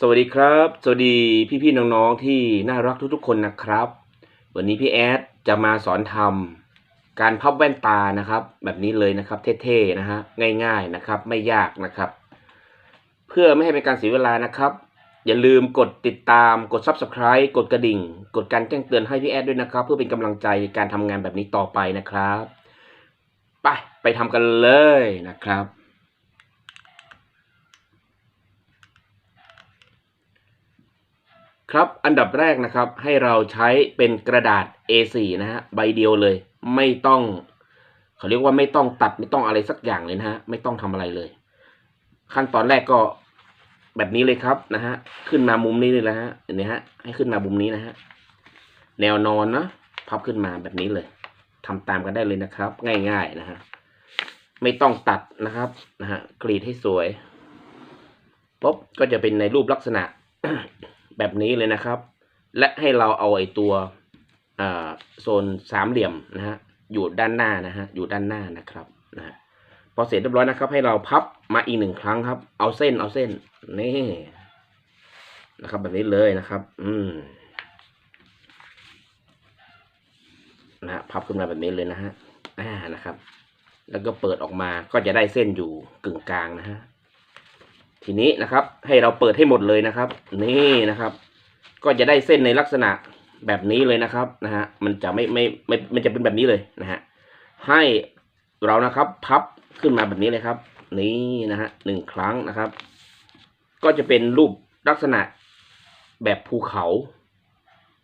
สวัสดีครับ สวัสดีพี่ๆน้องๆที่น่ารักทุกๆคนนะครับ วันนี้พี่แอดจะมาสอนทำการพับแว่นตานะครับ แบบนี้เลยนะครับ เท่ๆนะฮะง่าย ๆนะครับ ไม่ยากนะครับ เพื่อไม่ให้เป็นการเสียเวลานะครับ อย่าลืมกดติดตามกด Subscribe กดกระดิ่ง กดการแจ้งเตือนให้พี่แอดด้วยนะครับ เพื่อเป็นกำลังใจในการทำงานแบบนี้ต่อไปนะครับ ไปไปทำกันเลยนะครับ ครับอันดับแรกนะครับให้เราใช้เป็นกระดาษ A4 นะฮะใบเดียวเลย ไม่ต้องเขาเรียกว่าไม่ต้องตัดไม่ต้องอะไรสักอย่างเลยนะฮะไม่ต้องทำอะไรเลย ขั้นตอนแรกก็แบบนี้เลยครับนะฮะขึ้นมามุมนี้เลยนะฮะเห็นไหมฮะให้ขึ้นมามุมนี้นะฮะแนวนอนเนาะพับขึ้นมาแบบนี้เลยทำตามกันได้เลยนะครับ ง่ายๆนะฮะไม่ต้องตัดนะครับนะฮะกรีดให้สวยปุ๊บก็จะเป็นในรูปลักษณะ แบบนี้เลยนะครับ และให้เราเอาไอ้ตัวโซนสามเหลี่ยมนะฮะอยู่ด้านหน้านะฮะอยู่ด้านหน้านะครับนะฮะพอเสร็จเรียบร้อยนะครับ ให้เราพับมาอีกหนึ่งครั้งครับ เอาเส้นเอาเส้นนี่นะครับ แบบนี้เลยนะครับ อืมนะฮะพับขึ้นมาแบบนี้เลยนะฮะอ่านะครับ แล้วก็เปิดออกมาก็จะได้เส้นอยู่กึ่งกลางนะฮะ ทีนี้นะครับ ให้เราเปิดให้หมดเลยนะครับ นี่นะครับ ก็จะได้เส้นในลักษณะแบบนี้เลยนะครับนะฮะมันจะไม่ไม่ไม่มันจะเป็นแบบนี้เลยนะฮะให้เรานะครับพับขึ้นมาแบบนี้เลยครับ นี่นะฮะหนึ่งครั้งนะครับ ก็จะเป็นรูปลักษณะแบบภูเขา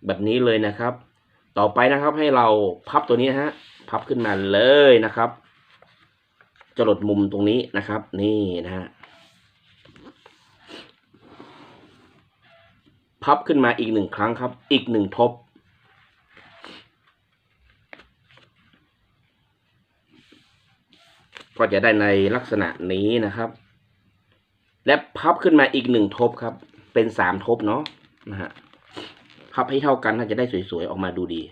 แบบนี้เลยนะครับ ต่อไปนะครับให้เราพับตัวนี้ฮะ พับขึ้นมาเลยนะครับ จะหลดมุมตรงนี้นะครับ นี่นะฮะ พับขึ้นมาอีกหนึ่งครั้งครับ อีกหนึ่งทบ ก็จะได้ในลักษณะนี้นะครับ และพับขึ้นมาอีกหนึ่งทบครับ เป็นสามทบเนาะนะฮะพับให้เท่ากันน่าจะได้สวยๆออกมาดูดี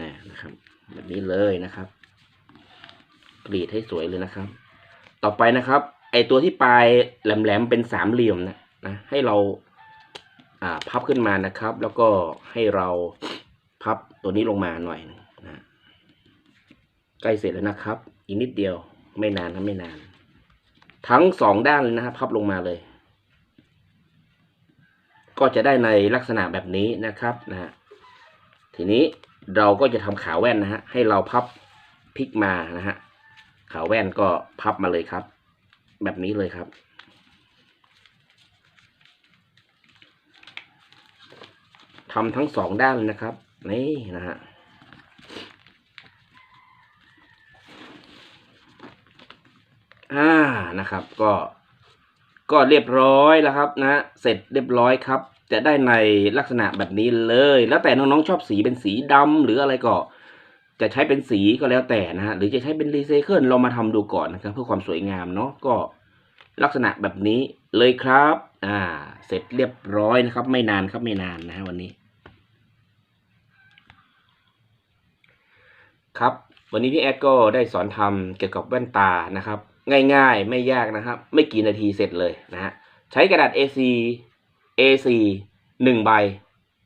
นะนะครับ แบบนี้เลยนะครับกรีดให้สวยเลยนะครับ ต่อไปนะครับ ไอตัวที่ปลายแหลมๆเป็นสามเหลี่ยมนะนะให้เราอ่า พับขึ้นมานะครับ แล้วก็ให้เราพับตัวนี้ลงมาหน่อยนะนะใกล้เสร็จแล้วนะครับ อีกนิดเดียวไม่นานนะไม่นาน ทั้งสองด้านเลยนะครับ พับลงมาเลย ก็จะได้ในลักษณะแบบนี้นะครับนะฮะทีนี้เราก็จะทำขาแว่นนะฮะให้เราพับพลิกมานะฮะขาแว่นก็พับมาเลยครับ แบบนี้เลยครับ ทำทั้งสองด้านนะครับ นี่นะฮะอ่านะครับ ก็ก็เรียบร้อยแล้วครับนะเสร็จเรียบร้อยครับ จะได้ในลักษณะแบบนี้เลย แล้วแต่น้องๆชอบสีเป็นสีดำหรืออะไรก็ จะใช้เป็นสีก็แล้วแต่นะฮะหรือจะใช้เป็นรีไซเคิลเรามาทำดูก่อนนะครับ เพื่อความสวยงามเนาะก็ลักษณะแบบนี้เลยครับ อ่า เสร็จเรียบร้อยนะครับ ไม่นานครับไม่นานนะฮะวันนี้ ครับ วันนี้พี่แอดก็ได้สอนทำเกี่ยวกับแว่นตานะครับ ง่ายๆ ไม่ยากนะครับ ไม่กี่นาทีเสร็จเลยนะฮะใช้กระดาษ A4 A4 หนึ่งใบ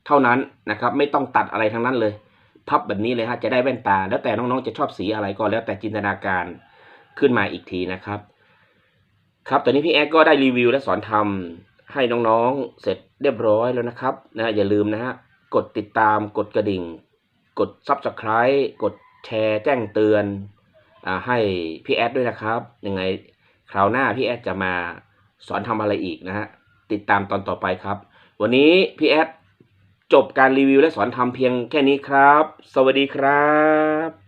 เท่านั้นนะครับ ไม่ต้องตัดอะไรทั้งนั้นเลย พับแบบนี้เลยฮะจะได้แว่นตา แล้วแต่น้องๆจะชอบสีอะไรก็แล้วแต่จินตนาการขึ้นมาอีกทีนะครับ ครับตอนนี้พี่แอดก็ได้รีวิวและสอนทำให้น้องๆเสร็จเรียบร้อยแล้วนะครับนะอย่าลืมนะฮะกดติดตามกดกระดิ่ง กด Subscribe กด แชร์แจ้งเตือนอให้พี่แอดด้วยนะครับยังไงคราวหน้าพี่แอดจะมาสอนทำอะไรอีกนะฮะติดตามตอนต่อไปครับ วันนี้พี่แอดจบการรีวิวและสอนทำเพียงแค่นี้ครับ สวัสดีครับ